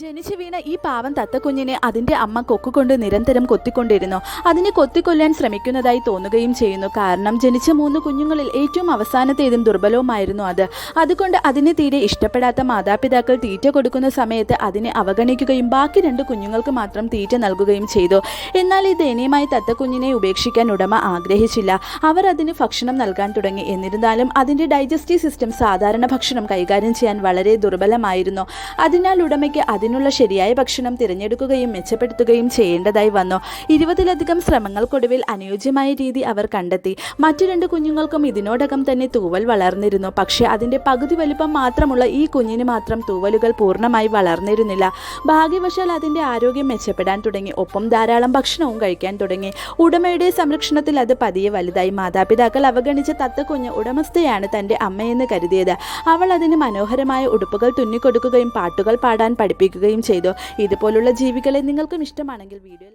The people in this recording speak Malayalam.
ജനിച്ചു വീണ ഈ പാവം തത്തക്കുഞ്ഞിനെ അതിന്റെ അമ്മ കൊക്കുകൊണ്ട് നിരന്തരം കൊത്തിക്കൊണ്ടിരുന്നു. അതിനെ കൊത്തിക്കൊല്ലാൻ ശ്രമിക്കുന്നതായി തോന്നുകയും ചെയ്യുന്നു. കാരണം ജനിച്ച മൂന്ന് കുഞ്ഞുങ്ങളിൽ ഏറ്റവും അവസാനത്തേതും ദുർബലവുമായിരുന്നു അത്. അതുകൊണ്ട് അതിനെ തീരെ ഇഷ്ടപ്പെടാത്ത മാതാപിതാക്കൾ തീറ്റ കൊടുക്കുന്ന സമയത്ത് അതിനെ അവഗണിക്കുകയും ബാക്കി രണ്ട് കുഞ്ഞുങ്ങൾക്ക് മാത്രം തീറ്റ നൽകുകയും ചെയ്തു. എന്നാൽ ഈ ദയനീയമായി തത്തക്കുഞ്ഞിനെ ഉപേക്ഷിക്കാൻ ഉടമ ആഗ്രഹിച്ചില്ല. അവർ അതിന് ഭക്ഷണം നൽകാൻ തുടങ്ങി. എന്നിരുന്നാലും അതിന്റെ ഡൈജസ്റ്റീവ് സിസ്റ്റം സാധാരണ ഭക്ഷണം കൈകാര്യം ചെയ്യാൻ വളരെ ദുർബലമായിരുന്നു. അതിനാൽ ഉടമയ്ക്ക് അതിനുള്ള ശരിയായ ഭക്ഷണം തിരഞ്ഞെടുക്കുകയും മെച്ചപ്പെടുത്തുകയും ചെയ്യേണ്ടതായി വന്നു. ഇരുപതിലധികം ശ്രമങ്ങൾക്കൊടുവിൽ അനുയോജ്യമായ രീതി അവർ കണ്ടെത്തി. മറ്റു രണ്ട് കുഞ്ഞുങ്ങൾക്കും ഇതിനോടകം തന്നെ തൂവൽ വളർന്നിരുന്നു. പക്ഷേ അതിന്റെ പകുതി വലുപ്പം മാത്രമുള്ള ഈ കുഞ്ഞിന് മാത്രം തൂവലുകൾ പൂർണമായി വളർന്നിരുന്നില്ല. ഭാഗ്യവശാൽ അതിന്റെ ആരോഗ്യം മെച്ചപ്പെടാൻ തുടങ്ങി. ഒപ്പം ധാരാളം ഭക്ഷണവും കഴിക്കാൻ തുടങ്ങി. ഉടമയുടെ സംരക്ഷണത്തിൽ അത് പതിയെ വലുതായി. മാതാപിതാക്കൾ അവഗണിച്ച തത്തക്കുഞ്ഞ് ഉടമസ്ഥയാണ് തന്റെ അമ്മയെന്ന് കരുതിയത്. അവൾ അതിന് മനോഹരമായ ഉടുപ്പുകൾ തുന്നിക്കൊടുക്കുകയും പാട്ടുകൾ പാടാൻ പഠിപ്പിക്കുകയും ചെയ്തു. ഇതുപോലുള്ള ജീവികളെ നിങ്ങൾക്കും ഇഷ്ടമാണെങ്കിൽ വീഡിയോ